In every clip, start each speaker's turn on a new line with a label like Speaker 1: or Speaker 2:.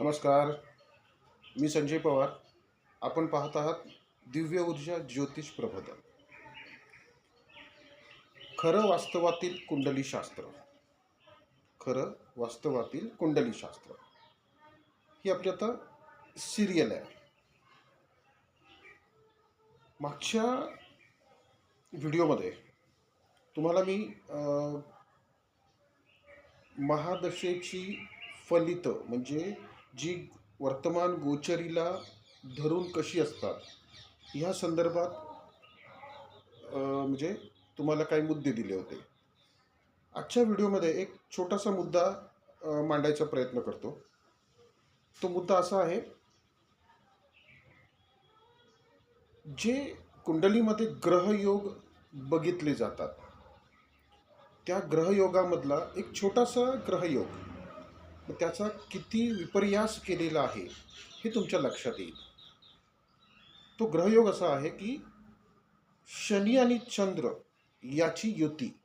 Speaker 1: नमस्कार मी संजय पवार. आपण पाहत आहात दिव्य ऊर्जा ज्योतिष प्रबोधन. खरं वास्तवातील कुंडलीशास्त्र खरं वास्तवातील कुंडलीशास्त्र ही आपली आता सिरियल आहे. मागच्या व्हिडिओमध्ये तुम्हाला मी महादशेची फलितं म्हणजे जी वर्तमान गोचरीला धरून कशी असतात ह्या संदर्भात म्हणजे तुम्हाला काही मुद्दे दिले होते. आजच्या व्हिडिओमध्ये एक छोटासा मुद्दा मांडायचा प्रयत्न करतो. तो मुद्दा असा आहे जे कुंडलीमध्ये ग्रहयोग बघितले जातात त्या ग्रहयोगामधला एक छोटासा ग्रहयोग त्याचा किती विपर्यास केलेला आहे हे तुमच्या लक्षात येईल. तो ग्रहयोग असा आहे की शनी आणि चंद्र याची युती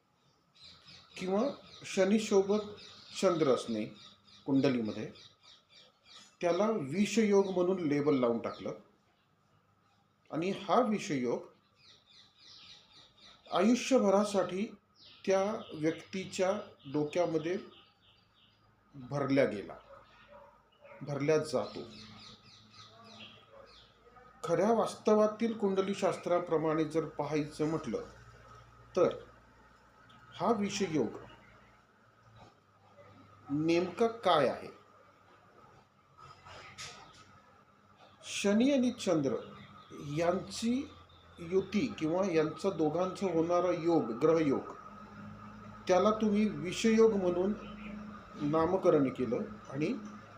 Speaker 1: किंवा शनीसोबत चंद्र असणे कुंडलीमध्ये त्याला विषयोग म्हणून लेबल लावून टाकलं. आणि हा विषयोग आयुष्यभरासाठी त्या व्यक्तीच्या डोक्यामध्ये भरल्या गेला. भरल्या जातो. खऱ्या वास्तवातील कुंडलीशास्त्राप्रमाणे जर पाहायचं म्हटलं तर हा विषयोग नेमका काय आहे? शनी आणि चंद्र यांची युती किंवा यांचं दोघांचं होणारा योग ग्रहयोग त्याला तुम्ही विषयोग म्हणून नामकरण केलं आणि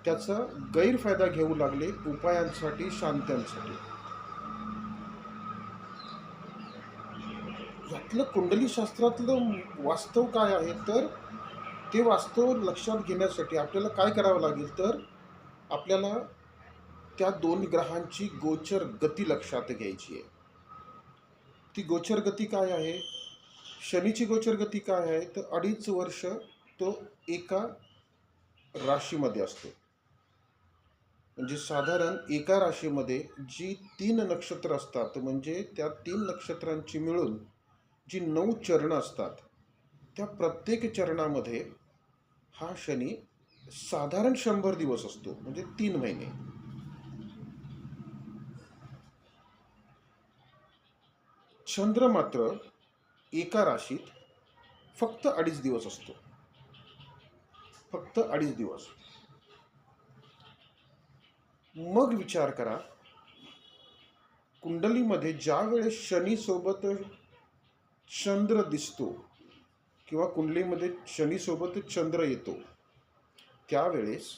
Speaker 1: त्याचा गैरफायदा घेऊ लागले उपायांसाठी शांत्यांसाठी. यातलं कुंडलीशास्त्रातलं वास्तव काय आहे? तर ते वास्तव लक्षात घेण्यासाठी आपल्याला काय करावं लागेल? तर आपल्याला त्या दोन ग्रहांची गोचर गती लक्षात घ्यायची आहे. ती गोचर गती काय आहे? शनीची गोचर गती काय आहे? तर अडीच वर्ष तो एका राशीमध्ये असतो. म्हणजे साधारण एका राशीमध्ये जी तीन नक्षत्र असतात म्हणजे त्या तीन नक्षत्रांची मिळून जी नऊ चरण असतात त्या प्रत्येक चरणामध्ये हा शनी साधारण शंभर दिवस असतो म्हणजे तीन महिने. चंद्र मात्र एका राशीत फक्त अडीच दिवस असतो. फक्त अडीच दिवस. मग विचार करा कुंडलीमध्ये ज्या वेळेस शनीसोबत चंद्र दिसतो किंवा कुंडलीमध्ये शनीसोबत चंद्र येतो त्यावेळेस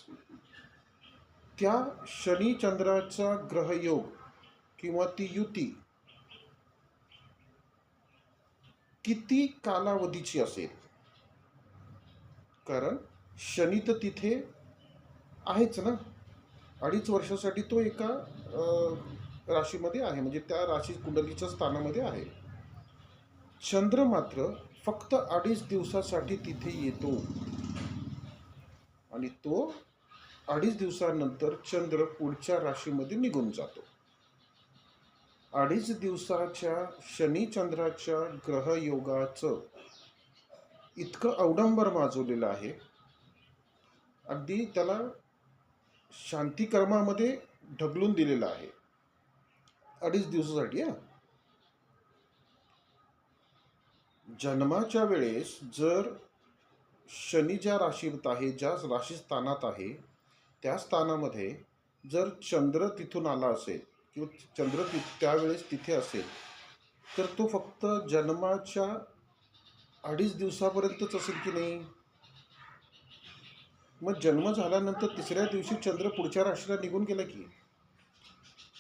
Speaker 1: त्या शनी चंद्राचा ग्रहयोग किंवा ती युती किती कालावधीची असेल? कारण शनी तर तिथे आहेच ना? अडीच वर्षासाठी तो एका राशीमध्ये आहे. म्हणजे त्या राशी कुंडलीच्या स्थानामध्ये आहे. चंद्र मात्र फक्त अडीच दिवसासाठी तिथे येतो. आणि तो अडीच दिवसानंतर चंद्र पुढच्या राशीमध्ये निघून जातो. अडीच दिवसाच्या शनी-चंद्राच्या ग्रहयोगाचं इतकं अवडंबर माजवलेलं आहे. अगदी त्याला शांतिकर्मामध्ये ढकलून दिलेलं आहे. अडीच दिवसासाठी हा. जन्माच्या वेळेस जर शनी ज्या राशीत आहे ज्या राशी स्थानात आहे त्या स्थानामध्ये जर चंद्र तिथून आला असेल किंवा चंद्र ति त्यावेळेस तिथे असेल तर तो फक्त जन्माच्या अडीच दिवसापर्यंतच असेल की नाही? मग जन्म झाल्यानंतर तिसऱ्या दिवशी चंद्र पुढच्या राशीला निघून गेला की?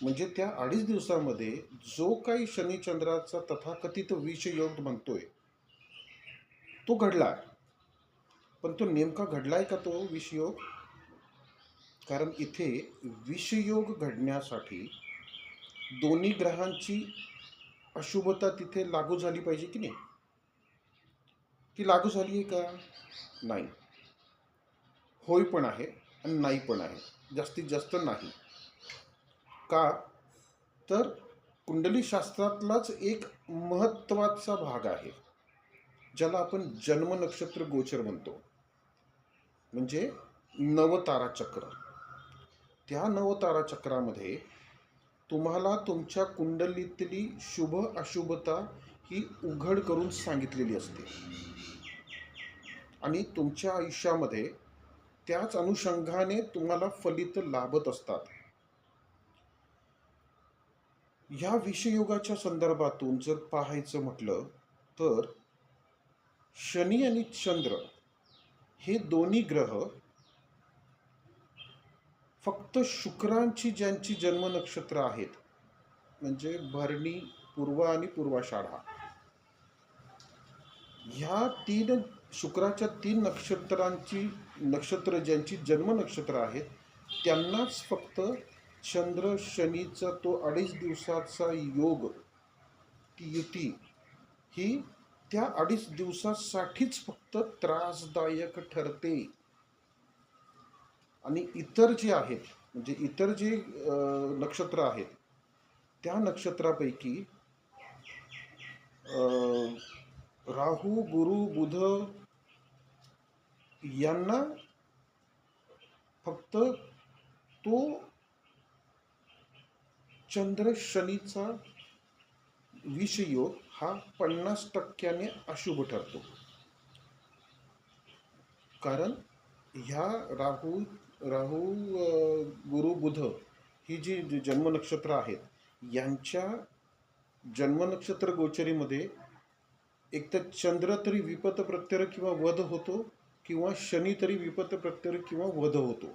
Speaker 1: म्हणजे त्या अडीच दिवसामध्ये जो काही शनिचंद्राचा तथाकथित विषयोग म्हणतोय तो घडला. पण तो नेमका घडलाय का तो विषयोग? कारण इथे विषयोग घडण्यासाठी दोन्ही ग्रहांची अशुभता तिथे लागू झाली पाहिजे की नाही? ती लागू झाली आहे का? नाही. होय पण आहे आणि नाही पण आहे. जास्तीत जास्त नाही. का? तर कुंडलीशास्त्रातलाच एक महत्त्वाचा भाग आहे ज्याला आपण जन्म नक्षत्र गोचर म्हणतो. म्हणजे नवतारा चक्र. त्या नवतारा चक्रामध्ये तुम्हाला तुमच्या कुंडलीतली शुभ अशुभता ही उघड करून सांगितलेली असते. आणि तुमच्या आयुष्यामध्ये त्याच अनुषंगाने तुम्हाला फलित लाभत असतात. या विषयोगाच्या संदर्भातून जर पाहायचं म्हटलं तर शनी आणि चंद्र हे दोन्ही ग्रह फक्त शुक्रांची ज्यांची जन्म नक्षत्र आहेत म्हणजे भरणी पूर्व आणि पूर्वाषाढा. ह्या तीन शुक्राच्या तीन नक्षत्रांची नक्षत्र ज्यांची जन्म नक्षत्र आहेत त्यांनाच फक्त चंद्र शनीचा तो अडीच दिवसाचा योग ती युती ही त्या अडीच दिवसासाठीच फक्त त्रासदायक ठरते. आणि इतर जे आहेत म्हणजे इतर जे नक्षत्र आहेत त्या नक्षत्रापैकी अं, राहू गुरु बुध यांना फक्त तो चंद्र शनीचा विषयोग हा पन्नास टक्क्याने अशुभ ठरतो. कारण ह्या राहू राहू गुरु बुध ही जी जी जन्म नक्षत्र आहेत यांच्या जन्म नक्षत्र गोचरीमध्ये एक तर चंद्र तरी विपत प्रत्यय किंवा वध होतो किंवा शनी तरी विपत प्रत्यय किंवा वध होतो.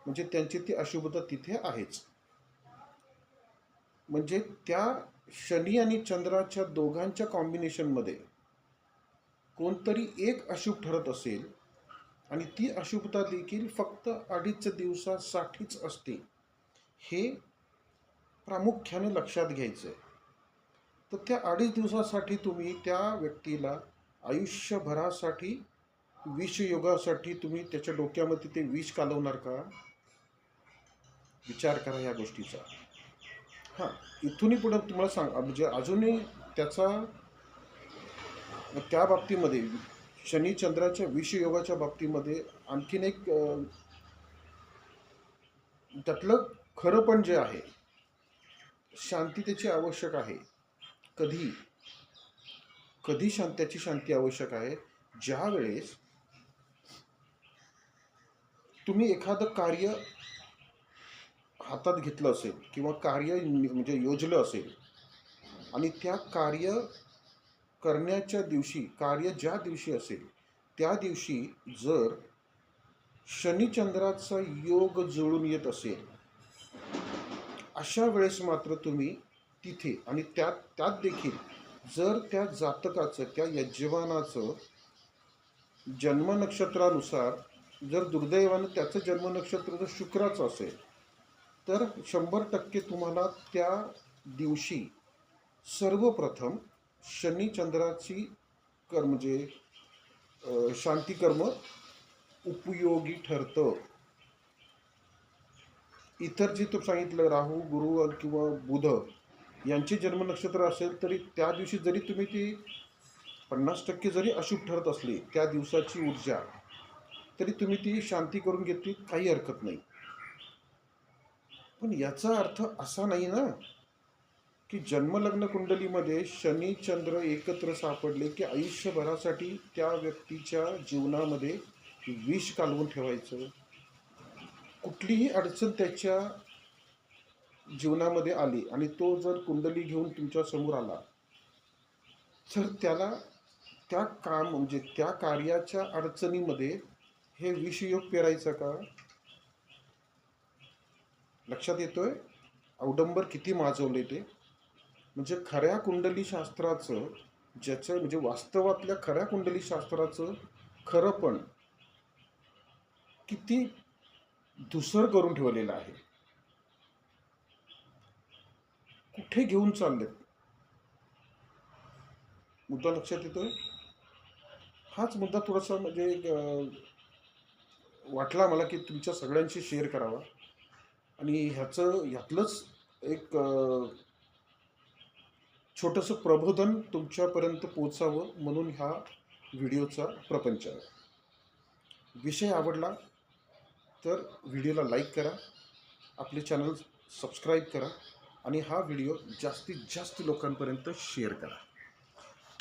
Speaker 1: म्हणजे त्यांची ती अशुभता तिथे आहेच. म्हणजे त्या शनी आणि चंद्राच्या दोघांच्या कॉम्बिनेशनमध्ये कोणतरी एक अशुभ ठरत असेल आणि ती अशुभता देखील फक्त अडीच दिवसासाठीच असते हे प्रामुख्याने लक्षात घ्यायचं आहे तर त्या अडीच दिवसासाठी तुम्ही त्या व्यक्तीला आयुष्यभरासाठी विषयोगासाठी तुम्ही त्याच्या डोक्यामध्ये ते विष कालवणार का? विचार करा या गोष्टीचा. हां इथूनही पुढं तुम्हाला सांग म्हणजे अजूनही त्याचा त्या बाबतीमध्ये शनी चंद्राच्या विषयोगाच्या बाबतीमध्ये आणखीन एक त्यातलं खरं पण जे आहे शांती त्याची आवश्यक आहे. कधी कधी शांत्याची शांती आवश्यक आहे? ज्या वेळेस तुम्ही एखादं कार्य हातात घेतलं असेल किंवा कार्य म्हणजे योजलं असेल आणि त्या कार्य करण्याच्या दिवशी कार्य ज्या दिवशी असेल त्या दिवशी जर शनिचंद्राचा योग जुळून येत असेल अशा वेळेस मात्र तुम्ही तिथे आणि त्यात त्यात देखील जर त्या जातकाचं त्या यजमानाचं जन्मनक्षत्रानुसार जर दुर्दैवानं त्याचं जन्मनक्षत्र जर शुक्राचं असेल तर शंभर टक्के तुम्हाला त्या दिवशी सर्वप्रथम शनिचंद्राची कर्म म्हणजे शांतिकर्म उपयोगी ठरतं. इतर जे तू सांगितलं राहू गुरु किंवा बुध यांचे जन्म नक्षत्र असेल तरी त्या दिवशी जरी तुम्ही ती पन्नास टक्के जरी अशुभ ठरत असली त्या दिवसाची ऊर्जा तरी तुम्ही ती शांती करून घेतली काही हरकत नाही. पण याचा अर्थ असा नाही ना की जन्मलग्न कुंडलीमध्ये शनी चंद्र एकत्र सापडले की आयुष्यभरासाठी त्या व्यक्तीच्या जीवनामध्ये विष कालवून ठेवायचं. कुठलीही अडचण त्याच्या जीवनामध्ये आली आणि तो जर कुंडली घेऊन तुमच्यासमोर आला तर त्याला त्या काम म्हणजे त्या कार्याच्या अडचणीमध्ये हे विषयोग पेरायचं का? लक्षात येतोय? अवडंबर किती माजवले ते? म्हणजे खऱ्या कुंडली शास्त्राचं ज्याचं म्हणजे वास्तवातल्या खऱ्या कुंडली शास्त्राचं खरं पण किती धुसर करून ठेवलेलं आहे. कुठे घेऊन चाललेत? मुद्दा लक्षात येतोय? हाच मुद्दा थोडासा म्हणजे वाटला मला की तुमच्या सगळ्यांशी शेअर करावा. आणि ह्याचं ह्यातलंच एक छोटंसं प्रबोधन तुमच्यापर्यंत पोचावं म्हणून ह्या व्हिडिओचा प्रपंच आहे. विषय आवडला तर व्हिडिओला लाईक करा. आपले चॅनल सबस्क्राईब करा. आणि हा व्हिडिओ जास्तीत जास्त लोकांपर्यंत शेअर करा.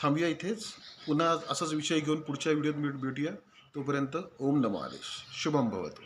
Speaker 1: थांबूया इथेच. पुन्हा असाच विषय घेऊन पुढच्या व्हिडिओत भेट भेटूया. तोपर्यंत ओम नमो आदेश. शुभम भवतो.